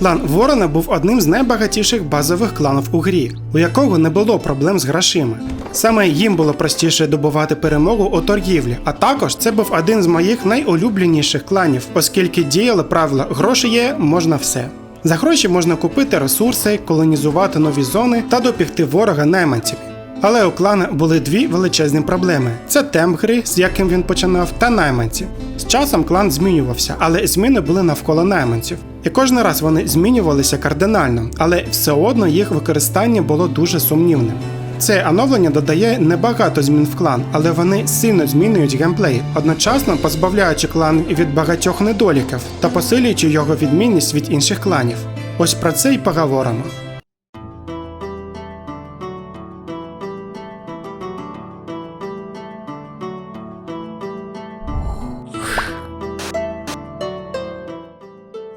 Клан Ворона був одним з найбагатіших базових кланів у грі, у якого не було проблем з грошима. Саме їм було простіше добувати перемогу у торгівлі, а також це був один з моїх найулюбленіших кланів, оскільки діяли правила гроші є, можна все. За гроші можна купити ресурси, колонізувати нові зони та допігти ворога найманців. Але у клана були дві величезні проблеми: це темп гри, з яким він починав, та найманці. З часом клан змінювався, але зміни були навколо найманців. І кожен раз вони змінювалися кардинально, але все одно їх використання було дуже сумнівним. Це оновлення додає небагато змін в клан, але вони сильно змінюють геймплей, одночасно позбавляючи клан від багатьох недоліків та посилюючи його відмінність від інших кланів. Ось про це й поговоримо.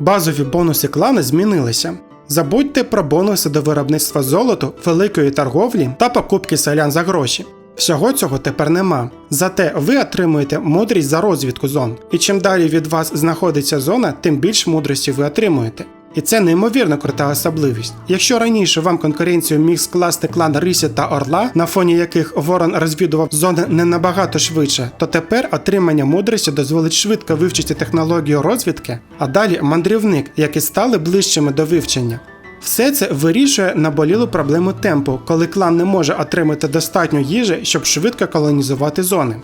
Базові бонуси клана змінилися. Забудьте про бонуси до виробництва золоту, великої торговлі та покупки селян за гроші. Всього цього тепер нема. Зате ви отримуєте мудрість за розвідку зон. І чим далі від вас знаходиться зона, тим більш мудрості ви отримуєте. І це неймовірно крута особливість. Якщо раніше вам конкуренцію міг скласти клан Рисі та Орла, на фоні яких Ворон розвідував зони не набагато швидше, то тепер отримання мудрості дозволить швидко вивчити технологію розвідки, а далі мандрівник, які стали ближчими до вивчення. Все це вирішує наболілу проблему темпу, коли клан не може отримати достатньо їжі, щоб швидко колонізувати зони.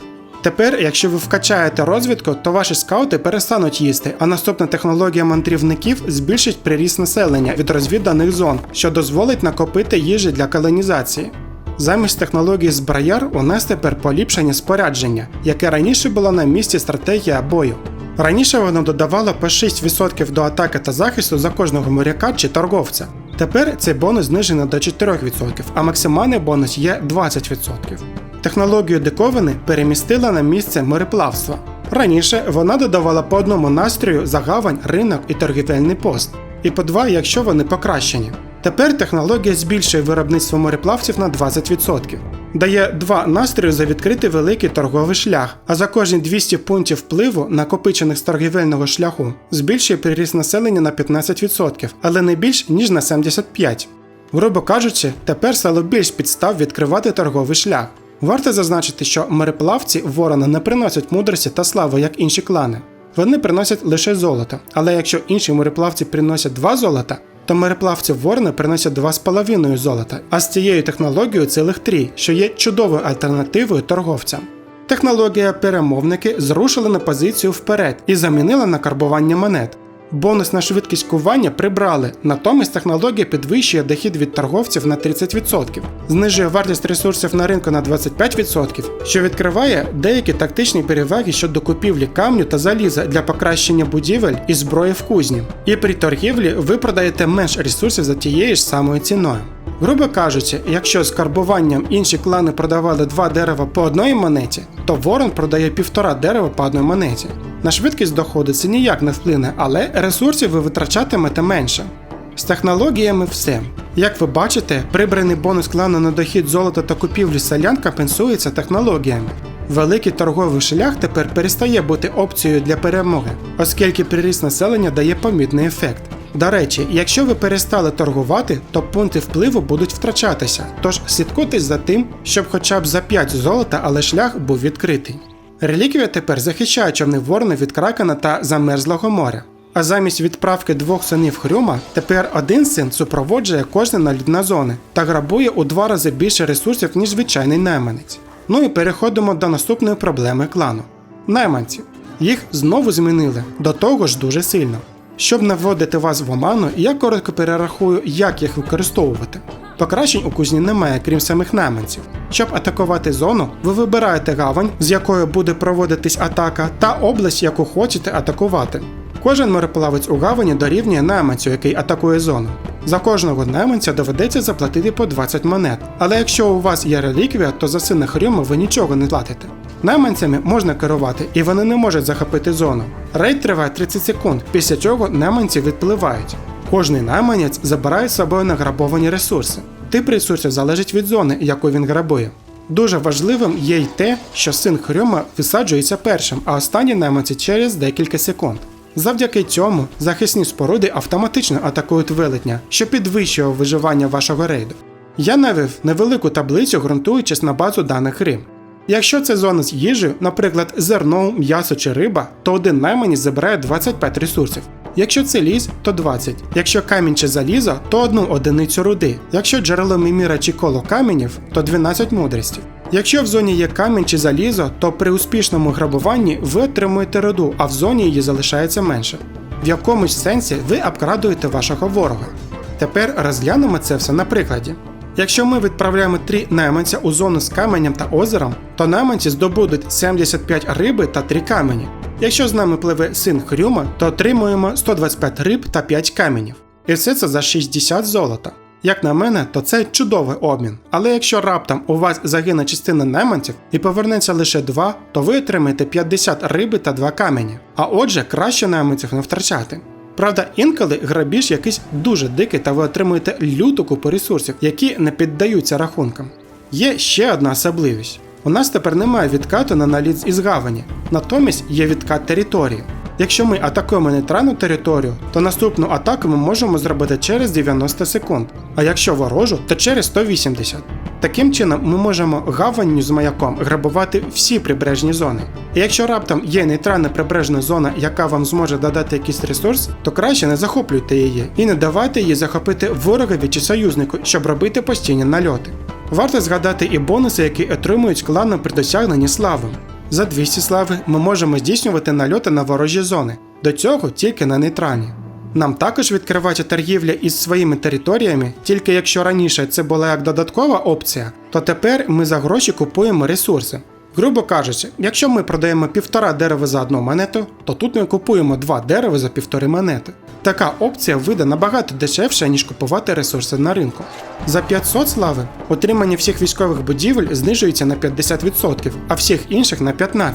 Тепер, якщо ви вкачаєте розвідку, то ваші скаути перестануть їсти, а наступна технологія мандрівників збільшить приріст населення від розвіданих зон, що дозволить накопити їжі для колонізації. Замість технології зброяр у нас тепер поліпшення спорядження, яке раніше було на місці стратегія бою. Раніше воно додавало по 6% до атаки та захисту за кожного моряка чи торговця. Тепер цей бонус знижено до 4%, а максимальний бонус є 20%. Технологію диковини перемістила на місце мореплавства. Раніше вона додавала по одному настрою за гавань, ринок і торгівельний пост, і по два, якщо вони покращені. Тепер технологія збільшує виробництво мореплавців на 20%. Дає два настрої за відкритий великий торговий шлях, а за кожні 200 пунктів впливу, накопичених з торгівельного шляху, збільшує приріст населення на 15%, але не більш ніж на 75%. Грубо кажучи, тепер стало більш підстав відкривати торговий шлях. Варто зазначити, що мореплавці ворона не приносять мудрості та слави, як інші клани. Вони приносять лише золото, але якщо інші мореплавці приносять 2 золота, то мореплавці ворона приносять 2,5 золота, а з цією технологією цілих 3, що є чудовою альтернативою торговцям. Технологія перемовники зрушила на позицію вперед і замінила на карбування монет. Бонус на швидкість кування прибрали, натомість технологія підвищує дохід від торговців на 30%, знижує вартість ресурсів на ринку на 25%, що відкриває деякі тактичні переваги щодо купівлі камню та заліза для покращення будівель і зброї в кузні. І при торгівлі ви продаєте менш ресурсів за тією ж самою ціною. Грубо кажучи, якщо з карбуванням інші клани продавали два дерева по одній монеті, то ворон продає півтора дерева по одній монеті. На швидкість доходу це ніяк не вплине, але ресурсів ви витрачатимете менше. З технологіями все. Як ви бачите, прибраний бонус клану на дохід золота та купівлю селян компенсується технологіями. Великий торговий шлях тепер перестає бути опцією для перемоги, оскільки приріст населення дає помітний ефект. До речі, якщо ви перестали торгувати, то пункти впливу будуть втрачатися, тож слідкуйте за тим, щоб хоча б за 5 золота, але шлях був відкритий. Реліквія тепер захищає човни ворни від кракена та замерзлого моря. А замість відправки двох синів Хрюма, тепер один син супроводжує кожне на зони та грабує у два рази більше ресурсів, ніж звичайний найманець. Ну і переходимо до наступної проблеми клану. Найманці. Їх знову змінили, до того ж дуже сильно. Щоб не вводити вас в оману, я коротко перерахую, як їх використовувати. Покращень у кузні немає, крім самих найманців. Щоб атакувати зону, ви вибираєте гавань, з якою буде проводитись атака, та область, яку хочете атакувати. Кожен мореплавець у гавані дорівнює найманцю, який атакує зону. За кожного найманця доведеться заплатити по 20 монет. Але якщо у вас є реліквія, то за сина Хрюма ви нічого не платите. Найманцями можна керувати, і вони не можуть захопити зону. Рейд триває 30 секунд, після чого найманці відпливають. Кожний найманець забирає з собою награбовані ресурси. Тип ресурсів залежить від зони, яку він грабує. Дуже важливим є й те, що син Хрюма висаджується першим, а останні найманці через декілька секунд. Завдяки цьому захисні споруди автоматично атакують велетня, що підвищує виживання вашого рейду. Я навів невелику таблицю, ґрунтуючись на базу даних Рим. Якщо це зона з їжею, наприклад, зерно, м'ясо чи риба, то один найманець забирає 25 ресурсів. Якщо це ліс, то 20. Якщо камінь чи залізо, то одну одиницю руди. Якщо джерело міміра чи коло каменів, то 12 мудрості. Якщо в зоні є камінь чи залізо, то при успішному грабуванні ви отримуєте руду, а в зоні її залишається менше. В якомусь сенсі ви обкрадуєте вашого ворога. Тепер розглянемо це все на прикладі. Якщо ми відправляємо три найманця у зону з каменем та озером, то найманці здобудуть 75 риби та 3 камені. Якщо з нами пливе син Хрюма, то отримуємо 125 риб та 5 каменів. І все це за 60 золота. Як на мене, то це чудовий обмін. Але якщо раптом у вас загине частина найманців і повернеться лише 2, то ви отримаєте 50 риби та 2 камені. А отже, краще найманців не втрачати. Правда, інколи грабіж якийсь дуже дикий та ви отримуєте люту купу ресурсів, які не піддаються рахункам. Є ще одна особливість. У нас тепер немає відкату на наліт із гавані, натомість є відкат території. Якщо ми атакуємо нейтральну територію, то наступну атаку ми можемо зробити через 90 секунд, а якщо ворожу, то через 180. Таким чином, ми можемо гаванню з маяком грабувати всі прибережні зони. І якщо раптом є нейтральна прибережна зона, яка вам зможе додати якийсь ресурс, то краще не захоплюйте її і не давайте її захопити ворогові чи союзнику, щоб робити постійні нальоти. Варто згадати і бонуси, які отримують клани при досягненні слави. За 200 слави ми можемо здійснювати нальоти на ворожі зони, до цього тільки на нейтральні. Нам також відкривається торгівля із своїми територіями, тільки якщо раніше це була як додаткова опція, то тепер ми за гроші купуємо ресурси. Грубо кажучи, якщо ми продаємо півтора дерева за одну монету, то тут ми купуємо два дерева за півтори монети. Така опція вийде набагато дешевше, ніж купувати ресурси на ринку. За 500 слави отримання всіх військових будівель знижується на 50%, а всіх інших на 15%.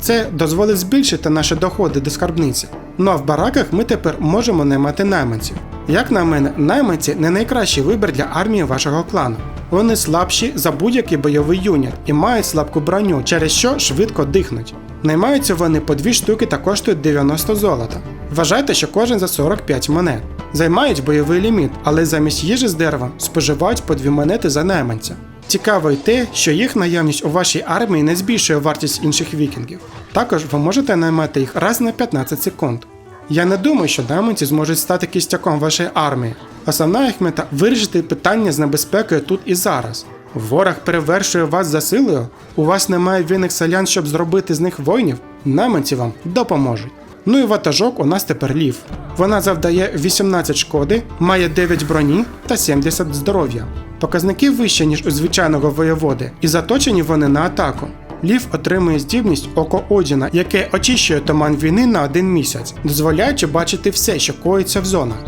Це дозволить збільшити наші доходи до скарбниці. Ну а в бараках ми тепер можемо наймати найманців. Як на мене, найманці не найкращий вибір для армії вашого клану. Вони слабші за будь-який бойовий юніт і мають слабку броню, через що швидко дихнуть. Наймаються вони по дві штуки та коштують 90 золота. Вважайте, що кожен за 45 монет. Займають бойовий ліміт, але замість їжі з дерева споживають по дві монети за найманця. Цікаво й те, що їх наявність у вашій армії не збільшує вартість інших вікінгів. Також ви можете наймати їх раз на 15 секунд. Я не думаю, що найманці зможуть стати кістяком вашої армії. Основна їх мета вирішити питання з небезпекою тут і зараз. Ворог перевершує вас за силою, у вас немає вільних селян, щоб зробити з них воїнів, найманці вам допоможуть. Ну і ватажок у нас тепер лів. Вона завдає 18 шкоди, має 9 броні та 70 здоров'я. Показники вищі, ніж у звичайного воєводи, і заточені вони на атаку. Лів отримує здібність Око Одіна, яке очищує туман війни на один місяць, дозволяючи бачити все, що коїться в зонах.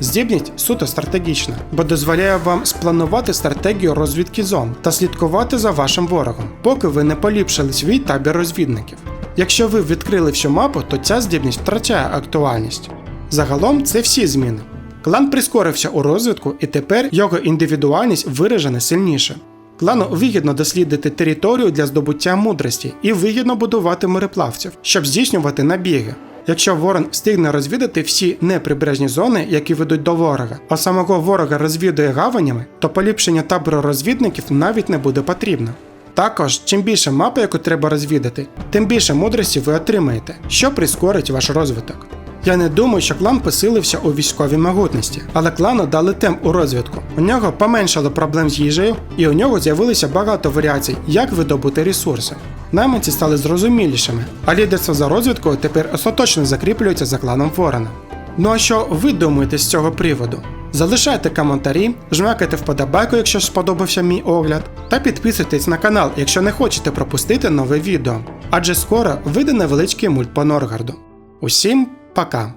Здібність суто стратегічна, бо дозволяє вам спланувати стратегію розвідки зон та слідкувати за вашим ворогом, поки ви не поліпшили свій табір розвідників. Якщо ви відкрили всю мапу, то ця здібність втрачає актуальність. Загалом це всі зміни. Клан прискорився у розвитку, і тепер його індивідуальність виражена сильніше. Клану вигідно дослідити територію для здобуття мудрості і вигідно будувати мореплавців, щоб здійснювати набіги. Якщо ворон встигне розвідати всі неприбережні зони, які ведуть до ворога, а самого ворога розвідує гаванями, то поліпшення табору розвідників навіть не буде потрібно. Також, чим більше мапи, яку треба розвідати, тим більше мудрості ви отримаєте, що прискорить ваш розвиток. Я не думаю, що клан посилився у військовій могутності, але клану дали темп у розвитку. У нього поменшало проблем з їжею, і у нього з'явилося багато варіацій, як видобути ресурси. Найманці стали зрозумілішими, а лідерство за розвідкою тепер остаточно закріплюється за кланом Ворона. Ну а що ви думаєте з цього приводу? Залишайте коментарі, жмякайте вподобайку, якщо сподобався мій огляд, та підписуйтесь на канал, якщо не хочете пропустити нове відео. Адже скоро вийде невеличкий мульт по Норгарду. Усім пока!